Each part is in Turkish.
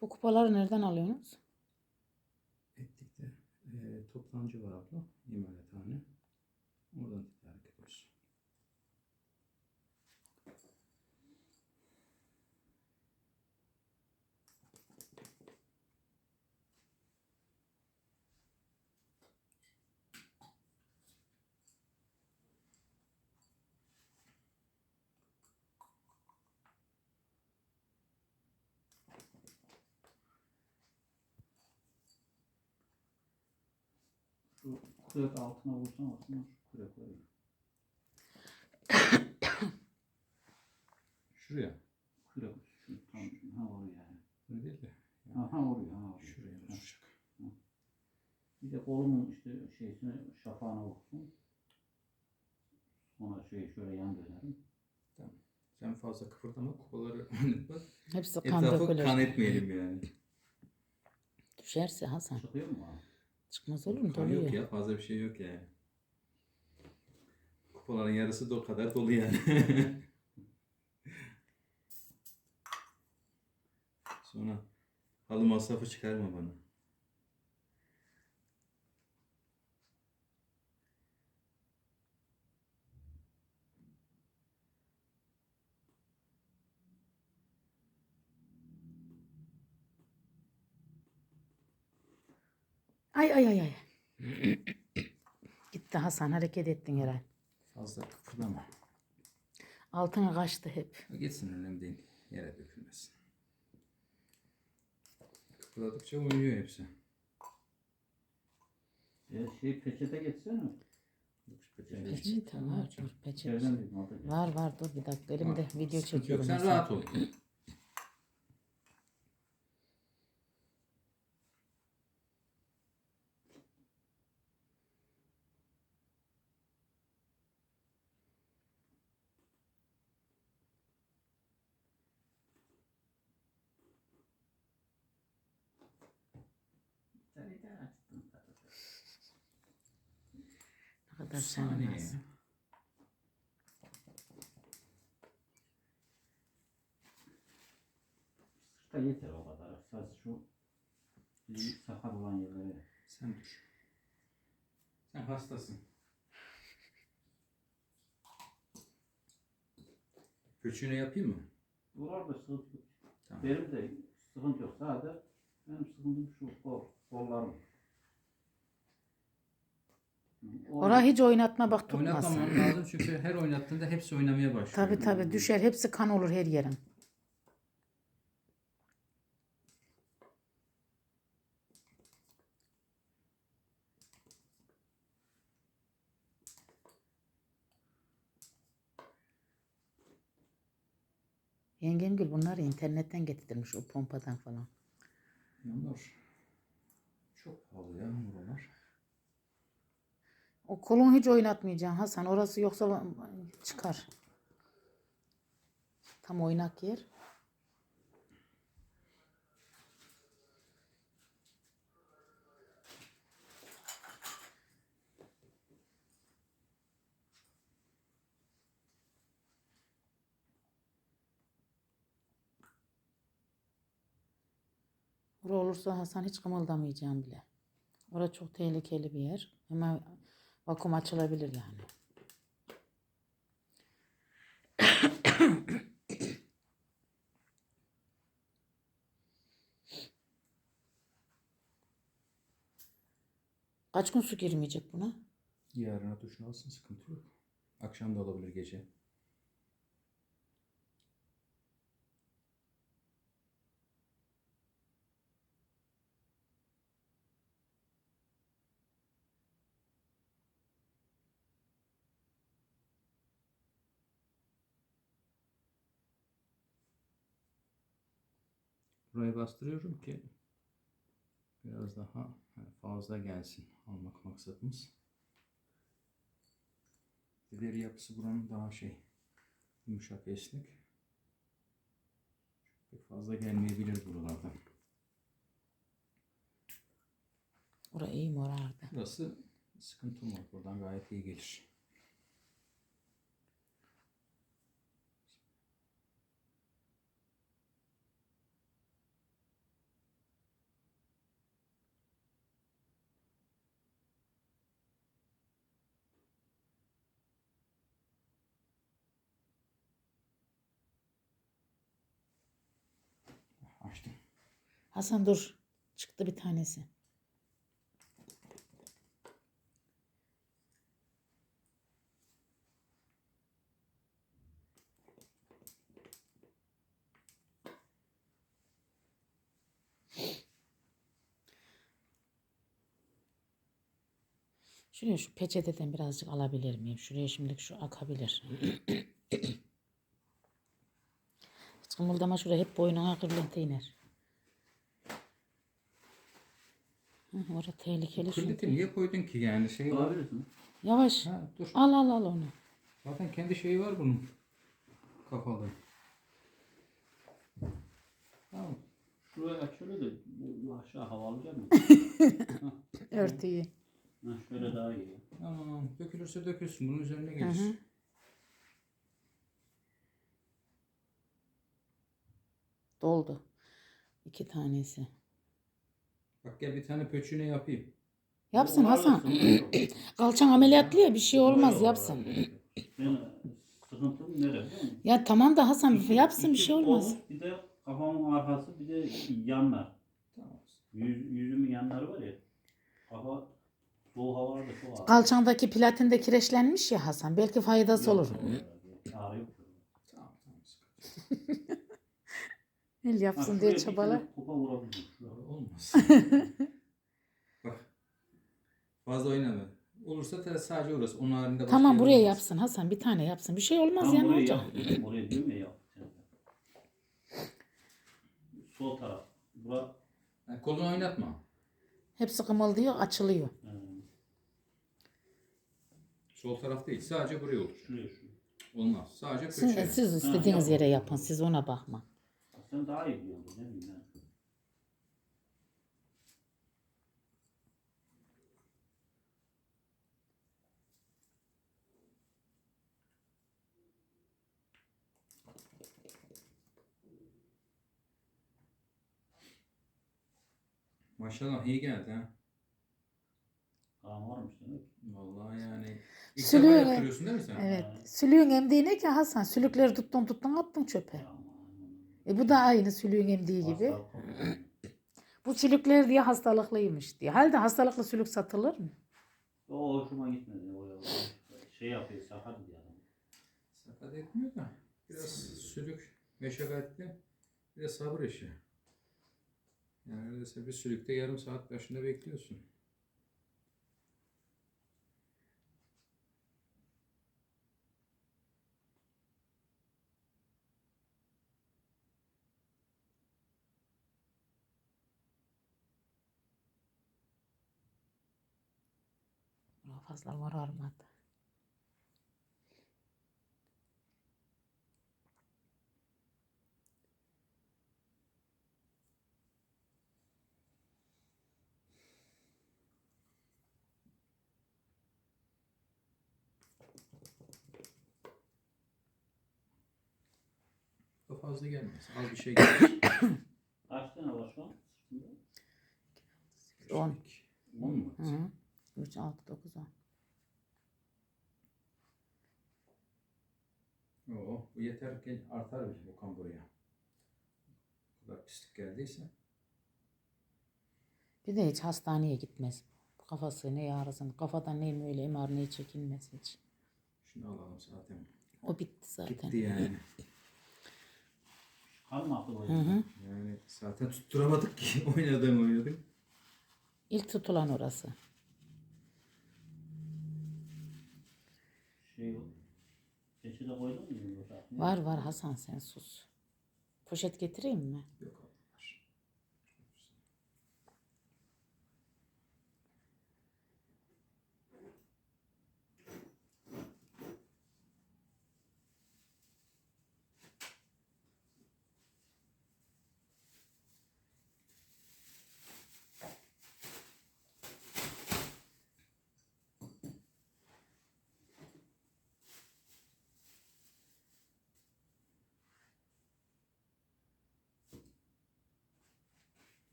Bu kupaları nereden alıyorsunuz? Ettik'te e, toptancı var abla. İmalathane. Oradan Şu kürek altına vursan aslında şu ya. Şuraya. Kürek şu tam ha oraya yani. Öyle değil de. Ha, ha oraya ha oraya. Şuraya Ha. vuracak. Bir de kolumun işte şeysine şafağına vursun. Sonra şey şöyle yan dönerim. Sen fazla kıpırdama kupaları oynatma. Hepsi kan Etrafı dökülür. kan etmeyelim yani. Düşerse Hasan. Çıkıyor mu abi? Çıkmaz olur mu? Kan yok ya fazla bir şey yok yani. Kupaların yarısı da o kadar dolu yani. Sonra halı masrafı çıkarma bana. Ay ay ay ay. Gitti Hasan hareket ettin herhalde. Fazla kıpırdama. Altına kaçtı hep. Geçsin önemli değil. Yere dökülmesin. Kıpırdadıkça oynuyor hepsi. E, şey peçete geçsene. Peçete var. Dur peçete. Var var dur bir dakika elimde video Sıkıntı yok. çekiyorum. Sen rahat ol. Sen de açtın zaten. Ne kadar Saniye. sevmez. Sırta yeter o kadar. Sadece şu bizim olan yerlere. Sen dur. Sen hastasın. Köçüğünü yapayım mı? Buralarda sıkıntı yok. Tamam. Benim de sıkıntı yok. Sadece benim sıkıntım şu kol, kollarım. O- Oraya hiç oynatma bak tutmasın. Oynatmaman lazım çünkü her oynattığında hepsi oynamaya başlıyor. Tabi tabi düşer hepsi kan olur her yerin. Yengemgül bunları internetten getirmiş o pompadan falan. Onlar çok pahalı ya buralar. O kolunu hiç oynatmayacaksın Hasan. Orası yoksa çıkar. Tam oynak yer. Orası olursa Hasan hiç kımıldamayacaksın bile. Orası çok tehlikeli bir yer. Hemen vakum açılabilir yani. Kaç gün su girmeyecek buna? Yarına duşunu alsın sıkıntı yok. Akşam da olabilir gece. Burayı bastırıyorum ki biraz daha fazla gelsin almak maksadımız. Deri yapısı buranın daha şey yumuşak esnek. Pek fazla gelmeyebilir buralardan. Orası iyi morardı. Burası sıkıntı olmaz. Buradan gayet iyi gelir. Hasan dur. Çıktı bir tanesi. Şuraya şu peçeteden birazcık alabilir miyim? Şuraya şimdilik şu akabilir. Hiç kımıldama şuraya hep boynuna kırlantı iner. Hı, orada tehlikeli çünkü. niye koydun ki yani şey var. Yavaş. Ha dur. Al al al onu. Zaten kendi şeyi var bunun. Kapalı. Tamam. Şurayı aç şöyle de bu aşağı hava alacak mı? Örtüyü. Ha, şöyle daha iyi. Tamam. Dökülürse dökülsün. Bunun üzerine Hı gelir. hı. Doldu. İki tanesi. Bak gel bir tane pöçüğüne yapayım. Yapsın O Hasan. Kalçan ameliyatlı ya bir şey olmaz Yok, yapsın. Ben sıkıntım nere biliyor musun? Ya tamam da Hasan İki- yapsın bir iki şey olmaz. omuz, Bir de kafamın arkası bir de yanlar. Tamam. Yüz, yüzümün yanları var ya. Kafa soğuk havalarda çok ağrıyor. Kalçandaki platinde kireçlenmiş ya Hasan. Belki faydası olur. Ağrıyor. Tamam tamam. sıkıntı El yapsın şuraya diye bir çabalar. tane Topa vurabilirim. Şuraya. Olmaz. Bak. Fazla oynama. Olursa da sadece orası. Onun haricinde başka Tamam yer buraya olmaz. yapsın Hasan bir tane yapsın. Bir şey olmaz Tam ya ne buraya olacak? yap. Oraya diyorum ya yap. Sol taraf. Bura Yani kolunu oynatma. Hepsi kımıldıyor açılıyor. e, Sol taraf değil. Sadece buraya olur. şuraya şuraya. Olmaz. Sadece Siz, köşeye. siz istediğiniz Ha, yere yapın. Siz ona bakma. Sen daha iyi biliyorsun ne bileyim ben. Maşallah iyi geldi ha. Kan varmış demek. Vallahi yani. İlk defa yaptırıyorsun değil mi sen? Evet. Sülüğün emdiğine ki Hasan. Sülükleri tuttun tuttun attın çöpe. E bu da aynı sülüğün emdiği gibi. Bu sülükler diye hastalıklıymış diye. Halde hastalıklı sülük satılır mı? O hoşuma gitmedi. O. Şey yapıyor, sakat bir adam. Sakat etmiyor da. Biraz sülük meşakkatli. Bir de sabır işi. Yani neredeyse bir sülükte yarım saat başında bekliyorsun. Fazla morarmadı. O fazla gelmez. Az bir şey gelir. Kaç tane var şu an? sırtında? On. On mu? Hı hı. 3, 6, 9, 10. Oo, bu yeter ki artar bir bu kan buraya. Bu kadar pislik geldiyse. Bir de hiç hastaneye gitmez. Kafası ne ağrısın. Kafadan ne öyle MR ne çekilmez hiç. Şunu alalım zaten. O bitti zaten. Gitti yani. Kan mı Hı hı. Yani zaten tutturamadık ki. Oynadan oynadık. İlk tutulan orası. Şey, peçete koydun mu? Var var Hasan sen sus. Poşet getireyim mi? Yok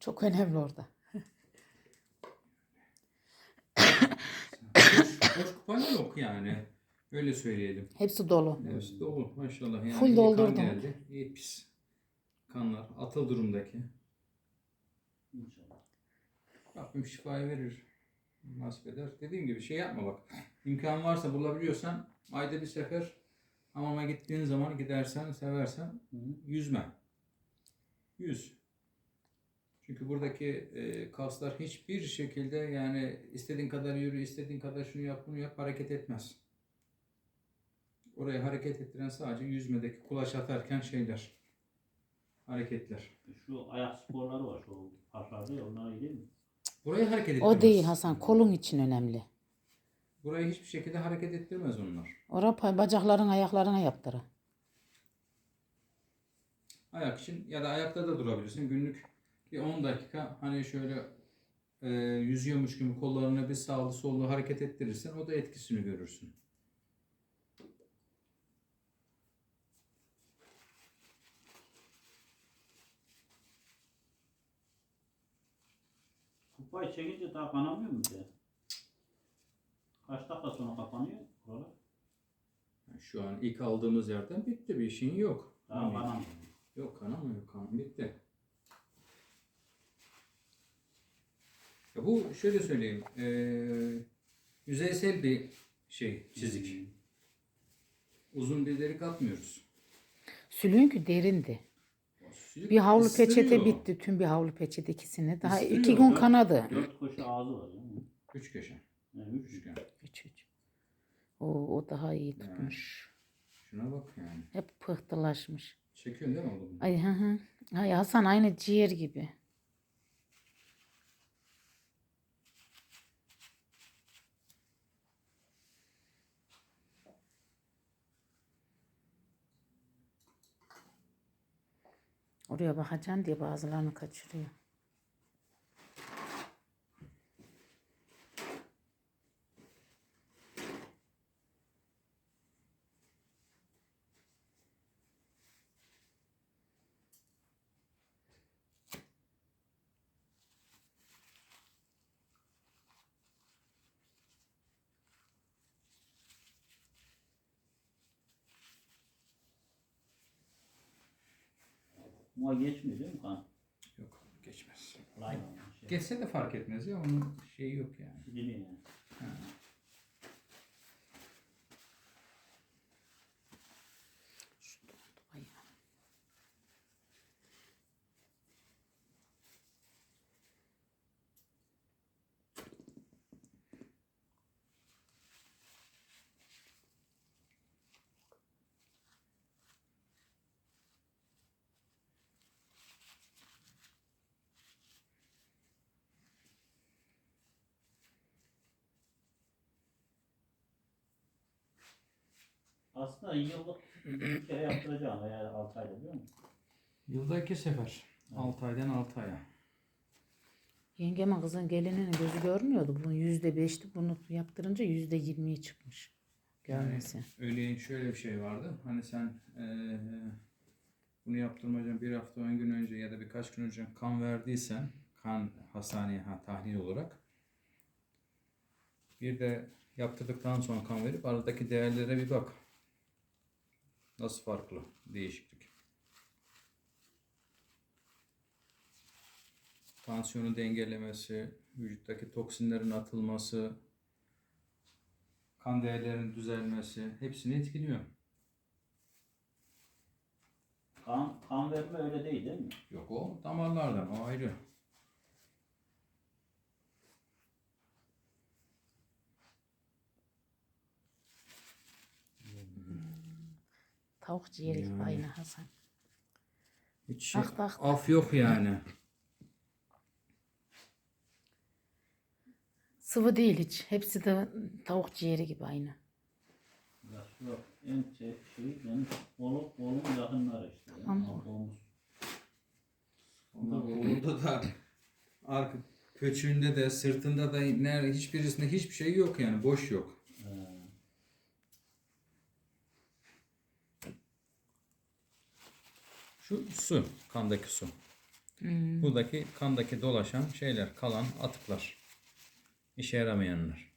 çok önemli orada. boş, kupan yok yani. Öyle söyleyelim. Hepsi dolu. Evet dolu maşallah. Yani Full iyi doldurdum. Kan geldi. İyi pis. Kanlar atıl durumdaki. İnşallah. Rabbim şifayı verir. Nasip eder. Dediğim gibi şey yapma bak. İmkan varsa bulabiliyorsan ayda bir sefer hamama gittiğin zaman gidersen seversen yüzme. Yüz. Çünkü buradaki e, kaslar hiçbir şekilde yani istediğin kadar yürü, istediğin kadar şunu yap, bunu yap hareket etmez. Orayı hareket ettiren sadece yüzmedeki kulaç atarken şeyler. Hareketler. Şu ayak sporları var şu parklarda ya onlar iyi değil mi? Burayı hareket ettirmez. O değil Hasan. Kolun için önemli. Burayı hiçbir şekilde hareket ettirmez onlar. Ora bacakların ayaklarına yaptırı. Ayak için ya da ayakta da durabilirsin. Günlük bir 10 dakika hani şöyle e, yüzüyormuş gibi kollarını bir sağlı sollu hareket ettirirsen o da etkisini görürsün. Kupayı çekince daha kanamıyor mu diye? Kaç dakika sonra kapanıyor buralar? Yani şu an ilk aldığımız yerden bitti bir şeyin yok. Daha Hani kanamıyor. Yok kanamıyor kan bitti. Ya bu şöyle söyleyeyim. e, yüzeysel bir şey çizik. Hmm. Uzun bir delik atmıyoruz. Sülüğünkü derindi. Bir havlu peçete ısırıyor. bitti. Tüm bir havlu peçete ikisini. Daha Isırıyor iki gün kanadı. Dört köşe ağzı var ya. Üç köşe. Yani üç. Üçgen. Üç, üç. O, o daha iyi Yani. tutmuş. Şuna bak yani. Hep pıhtılaşmış. Çekiyorsun değil mi oğlum? Ay hı hı. Ay Hasan aynı ciğer gibi. Oraya bakacaksın diye bazılarını kaçırıyor. Ama geçmiyor değil mi kan? Yok geçmez. Kolay mı? Şey, Geçse de fark etmez ya onun şeyi yok yani. Gidiyor yani. Ha. Ay. Aslında yıllık bir kere yaptıracağım veya 6 ayda biliyor musun? Yılda iki sefer. 6 aydan 6 aya. Yengemin kızın gelininin gözü görmüyordu. Bunun yüzde beşti. Bunu yaptırınca yüzde yirmiye çıkmış. Görmesi. Öyle şöyle bir şey vardı. Hani sen eee, bunu yaptırmadan bir hafta 10 gün önce ya da birkaç gün önce kan verdiysen kan hastaneye ha, tahlil olarak bir de yaptırdıktan sonra kan verip aradaki değerlere bir bak. Nasıl farklı değişiklik. Tansiyonu dengelemesi, vücuttaki toksinlerin atılması, kan değerlerinin düzelmesi hepsini etkiliyor. Kan, kan verme öyle değil değil mi? Yok o damarlardan o ayrı. Tavuk ciğeri gibi Yani. aynı Hasan. Hiç şey- Bak, bak. af yok yani. Sıvı değil hiç. Hepsi de tavuk ciğeri gibi aynı. Ya şu en şey, şey benim kolu, kolum yakınları işte. Tamam. Kolumuz. Ondan orada da arka köçüğünde de sırtında da nerede hiçbirisinde hiçbir şey yok yani boş yok. Şu su, kandaki su. Hmm. Buradaki kandaki dolaşan şeyler, kalan atıklar. İşe yaramayanlar.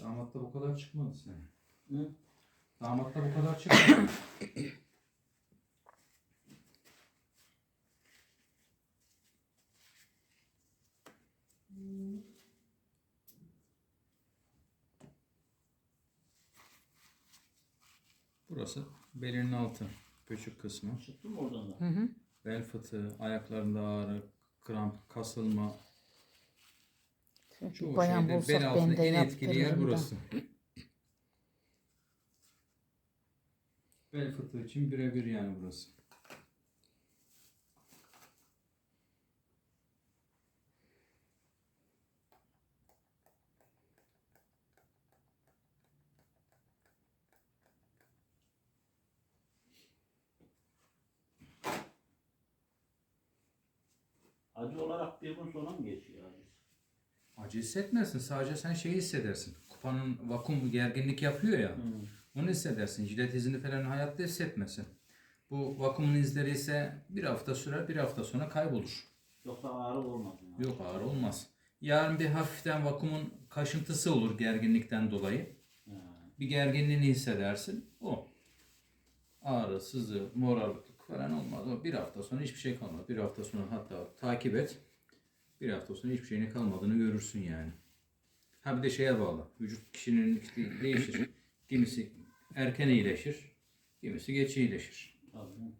Damatta bu kadar çıkmadı senin. Hı? Damatta bu kadar çıkmadı. Burası belinin altı. Küçük kısmı. Çıktı mı oradan da? Hı hı. Bel fıtığı, ayaklarında ağrı, kramp, kasılma. Çoğu Bayan şeyde bulsak bel ben altında de en etkili yer yaptırırım da. burası. Bel fıtığı için birebir yani burası. Acı olarak bir gün sonra mı geçiyor acı? Hissetmezsin. Sadece sen şeyi hissedersin. Kupanın vakum gerginlik yapıyor ya. Hı. Onu hissedersin. Jilet izini falan hayatta hissetmesin. Bu vakumun izleri ise bir hafta sürer, bir hafta sonra kaybolur. Yoksa ağrı olmaz mı? Yok ağrı olmaz. Yarın bir hafiften vakumun kaşıntısı olur gerginlikten dolayı. Ha. Bir gerginliğini hissedersin. O. Ağrı, sızı, morarlık falan olmaz. O bir hafta sonra hiçbir şey kalmaz. Bir hafta sonra hatta takip et. Bir hafta sonra hiçbir şeyin kalmadığını görürsün yani. Ha bir de şeye bağlı. Vücut kişinin işte değişir. Kimisi erken iyileşir. Kimisi geç iyileşir. Tabii.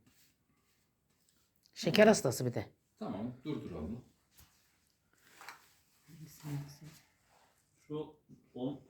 Şeker hastası bir de. Tamam durduralım. Şu on,